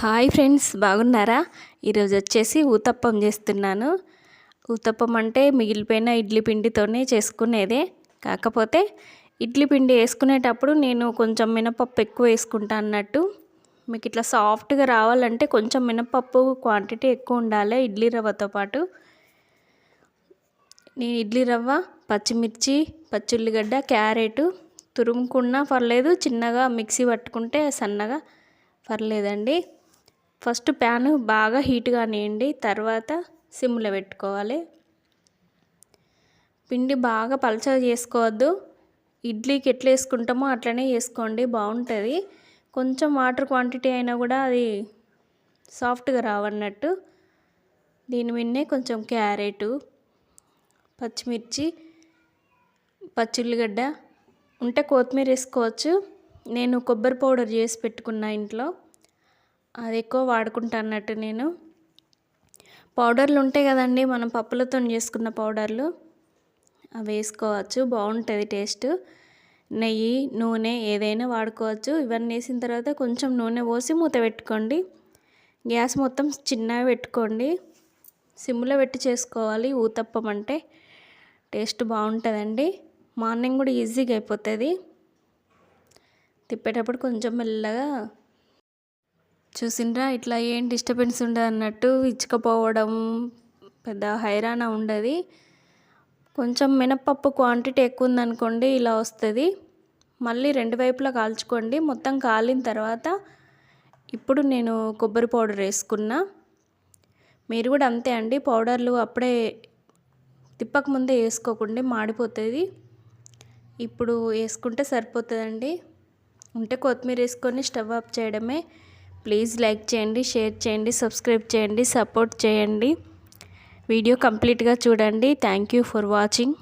Hi friends బాగున్నారా? ఈరోజు వచ్చేసి ఊతప్పం చేస్తున్నాను. ఊతప్పం అంటే మిగిలిపోయిన ఇడ్లీ పిండితోనే చేసుకునేదే. కాకపోతే ఇడ్లీ పిండి వేసుకునేటప్పుడు నేను కొంచెం మినపప్పు ఎక్కువ వేసుకుంటా అన్నట్టు. మీకు ఇట్లా సాఫ్ట్గా రావాలంటే కొంచెం మినపప్పు క్వాంటిటీ ఎక్కువ ఉండాలి ఇడ్లీ రవ్వతో పాటు. నేను ఇడ్లీ రవ్వ పచ్చిమిర్చి పచ్చుల్లిగడ్డ క్యారెట్ తురుముకున్నా పర్లేదు చిన్నగా మిక్సీ పట్టుకుంటే సన్నగా పర్లేదండి. ఫస్ట్ ప్యాన్ బాగా హీట్ కానివ్వండి తర్వాత సిమ్లో పెట్టుకోవాలి. పిండి బాగా పలచగా చేసుకోవద్దు. ఇడ్లీకి ఎట్లా వేసుకుంటామో అట్లనే వేసుకోండి బాగుంటుంది. కొంచెం వాటర్ క్వాంటిటీ అయినా కూడా అది సాఫ్ట్గా రావన్నట్టు. దీని మీదనే కొంచెం క్యారెటు పచ్చిమిర్చి పచ్చిల్లిగడ్డ ఉంటే కొత్తిమీర వేసుకోవచ్చు. నేను కొబ్బరి పౌడర్ చేసి పెట్టుకున్నా ఇంట్లో. అది ఎక్కువ వాడుకుంటా అన్నట్టు నేను. పౌడర్లు ఉంటాయి కదండి మనం పప్పులతో చేసుకున్న పౌడర్లు. అవి వేసుకోవచ్చు బాగుంటుంది టేస్ట్. నెయ్యి నూనె ఏదైనా వాడుకోవచ్చు. ఇవన్నీ వేసిన తర్వాత కొంచెం నూనె పోసి మూత పెట్టుకోండి. గ్యాస్ మొత్తం చిన్నగా పెట్టుకోండి. సిమ్లో పెట్టి చేసుకోవాలి ఊతప్పం అంటే టేస్ట్ బాగుంటుందండి. మార్నింగ్ కూడా ఈజీగా అయిపోతుంది. తిప్పేటప్పుడు కొంచెం మెల్లగా చూసిండ్రా ఇట్లా ఏం డిస్టర్బెన్స్ ఉండదు అన్నట్టు ఇచ్చకపోవడం పెద్ద హైరాణ ఉండదు. కొంచెం మినప్పప్పు క్వాంటిటీ ఎక్కువ ఉందనుకోండి ఇలా వస్తుంది. మళ్ళీ రెండు వైపులా కాల్చుకోండి మొత్తం కాలిన తర్వాత ఇప్పుడు నేను కొబ్బరి పౌడర్ వేసుకున్నా. మీరు కూడా అంతే అండి పౌడర్లు అప్పుడే తిప్పక ముందే వేసుకోకుండా మాడిపోతుంది. ఇప్పుడు వేసుకుంటే సరిపోతుందండి. ఉంటే కొత్తిమీర వేసుకొని స్టవ్ ఆఫ్ చేయడమే. ప్లీజ్ లైక్ చేయండి షేర్ చేయండి సబ్స్క్రైబ్ చేయండి సపోర్ట్ చేయండి. వీడియో కంప్లీట్గా చూడండి. Thank you for watching.